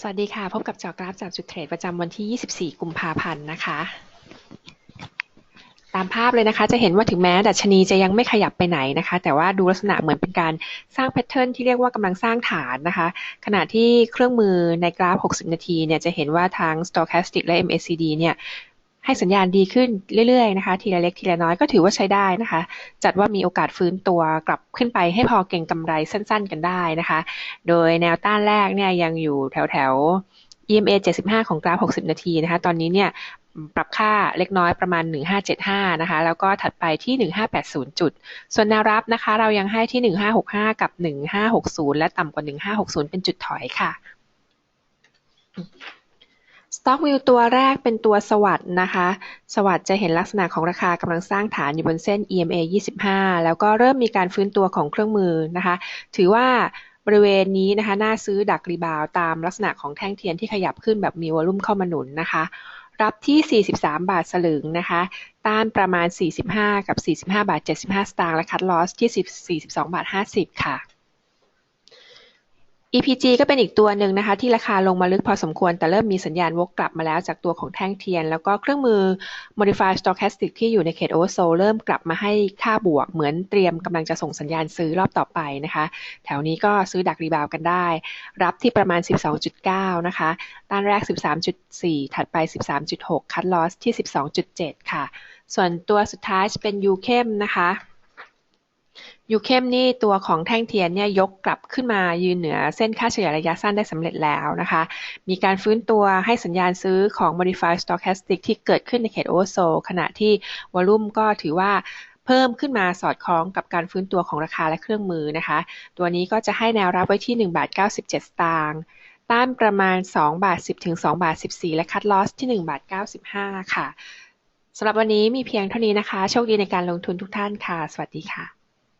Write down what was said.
สวัสดีค่ะ พบกับจอกราฟจากจุดเทรดประจำวันที่ 24 กุมภาพันธ์นะคะ ตามภาพเลยนะคะ จะเห็นว่าถึงแม้ดัชนีจะยังไม่ขยับไปไหนนะคะ แต่ว่าดูลักษณะเหมือนเป็นการสร้างแพทเทิร์นที่เรียกว่ากำลังสร้างฐานนะคะ ขณะที่เครื่องมือในกราฟ 60 นาทีเนี่ยจะเห็นว่าทั้ง Stochastic และ MACD เนี่ย ให้สัญญาณดีขึ้นเรื่อยๆนะคะทีละเล็กทีละน้อยก็ถือว่าใช้ได้นะคะ จัดว่ามีโอกาสฟื้นตัวกลับขึ้นไปให้พอเก่งกำไรสั้นๆกันได้นะคะ โดยแนวต้านแรกเนี่ยยังอยู่แถวๆ EMA 75 ของกราฟ 60 นาทีนะคะ ตอนนี้เนี่ยปรับค่าเล็กน้อยประมาณ 1575 นะคะ แล้วก็ถัดไปที่ 1580 จุด ส่วนแนวรับนะคะ เรายังให้ที่ 1565 กับ 1560 และต่ำกว่า 1560 เป็นจุดถอยค่ะ Stock View ตัวแรกเป็นตัวสวัสด์นะคะ สวัสด์จะเห็นลักษณะของราคากำลังสร้างฐานอยู่บนเส้น EMA 25 แล้วก็เริ่มมีการฟื้นตัวของเครื่องมือนะคะ ถือว่าบริเวณนี้นะคะน่าซื้อดักรีบาวตามลักษณะของแท่งเทียนที่ขยับขึ้นแบบมีวอลุ่มเข้ามาหนุนนะคะ รับที่ 43 บาทสลึงนะคะ ต้านประมาณ 45 กับ 45 บาท 75 สตางค์และคัดลอสที่ 42 บาท 50 ค่ะ EPG ก็เป็นอีกตัวหนึ่งนะคะ ที่ราคาลงมาลึกพอสมควร แต่เริ่มมีสัญญาณวกกลับมาแล้วจากตัวของแท่งเทียน แล้วก็เครื่องมือ Modified Stochastic ที่อยู่ในเขต Oversold เริ่มกลับมาให้ค่าบวก เหมือนเตรียมกำลังจะส่งสัญญาณซื้อรอบต่อไปนะคะ แถวนี้ก็ซื้อดักรีบาวกันได้ รับที่ประมาณ 12.9 นะคะ ต้านแรก 13.4 ถัดไป 13.6 คัดลอสที่ 12.7 ค่ะ ส่วนตัวสุดท้ายจะเป็น U เข้มนะคะ ยูเข้มนี่ตัวของแท่งเทียนเนี่ยยกกลับขึ้นมายืนเหนือเส้นค่าเฉลี่ยระยะสั้นได้สำเร็จแล้วนะคะ มีการฟื้นตัวให้สัญญาณซื้อของ modified stochastic ที่เกิดขึ้นในเขต oversold ขณะที่วอลุ่มก็ถือว่าเพิ่มขึ้นมาสอดคล้องกับการฟื้นตัวของราคาและเครื่องมือนะคะ ตัวนี้ก็จะให้แนวรับไว้ที่1บาท97 สตางค์ ต้านประมาณ2บาท10ถึง2บาท14 และคัดลอสที่1บาท95 ค่ะ สำหรับวันนี้มีเพียงเท่านี้นะคะ โชคดีในการลงทุนทุกท่านค่ะ สวัสดีค่ะ